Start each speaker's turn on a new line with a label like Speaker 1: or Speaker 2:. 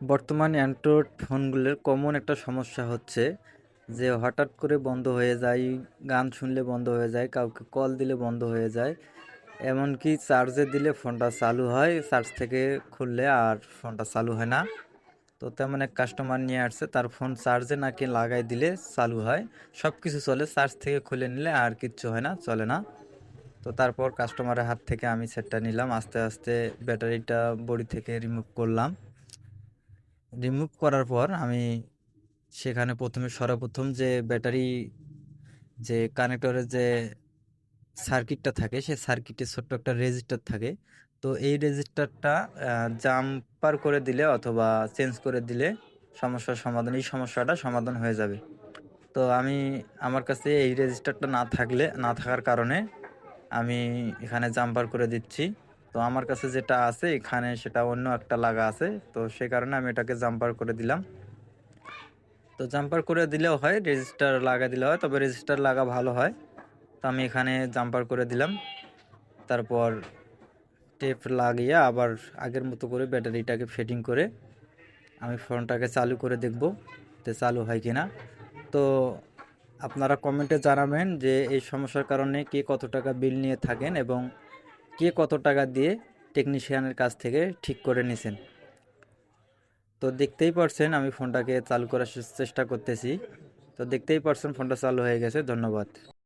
Speaker 1: বর্তমান Android ফোনগুলোর common একটা সমস্যা হচ্ছে যে হঠাৎ করে বন্ধ হয়ে যায়, গান শুনলে বন্ধ হয়ে যায়, কাউকে কল দিলে বন্ধ হয়ে যায়। এমনকি চার্জে দিলে ফোনটা চালু হয় চার্জ থেকে খুললে আর ফোনটা চালু হয় না। তো তেমন এক কাস্টমার নিয়ে আসছে, তার ফোন চার্জে নাকি লাগাই দিলে চালু হয়। সব কিছু চলে চার্জ থেকে খুলে নিলে আর কিচ্ছু হয় না, চলে না। তো তারপর কাস্টমারের হাত থেকে আমি সেটটা নিলাম, আস্তে আস্তে ব্যাটারিটা বডি থেকে রিমুভ করলাম। রিমুভ করার পর আমি সেখানে প্রথমে সর্বপ্রথম যে ব্যাটারি যে কানেক্টরের যে সার্কিটটা থাকে সেই সার্কিটে ছোট্ট একটা রেজিস্টার থাকে। তো এই রেজিস্টারটা জাম্পার করে দিলে অথবা চেঞ্জ করে দিলে সমস্যার সমাধান, এই সমস্যাটা সমাধান হয়ে যাবে। তো আমি, আমার কাছে এই রেজিস্টারটা না থাকলে, না থাকার কারণে আমি এখানে জাম্পার করে দিচ্ছি। তো আমার কাছে যেটা আছে এখানে সেটা অন্য একটা লাগা আছে। তো সে কারণে আমি এটাকে জাম্পার করে দিলাম। তো জাম্পার করে দিলেও হয় রেজিস্টার লাগা দিলে হয়, তবে রেজিস্টার লাগা ভালো হয়। তো আমি এখানে জাম্পার করে দিলাম। তারপর টেপ লাগিয়ে আবার আগের মতো করে ব্যাটারিটাকে ফিটিং করে আমি ফোনটাকে চালু করে দেখব যে চালু হয় কি না তো আপনারা কমেন্টে জানাবেন যে এই সমস্যার কারণে কে কত টাকা বিল নিয়ে থাকেন এবং কে কত টাকা দিয়ে টেকনিশিয়ানের কাছ থেকে ঠিক করে নিছেন? তো দেখতেই পারছেন, আমি ফোনটাকে চালু করার চেষ্টা করতেছি। তো দেখতেই পারছেন, ফোনটা চালু হয়ে গেছে, ধন্যবাদ।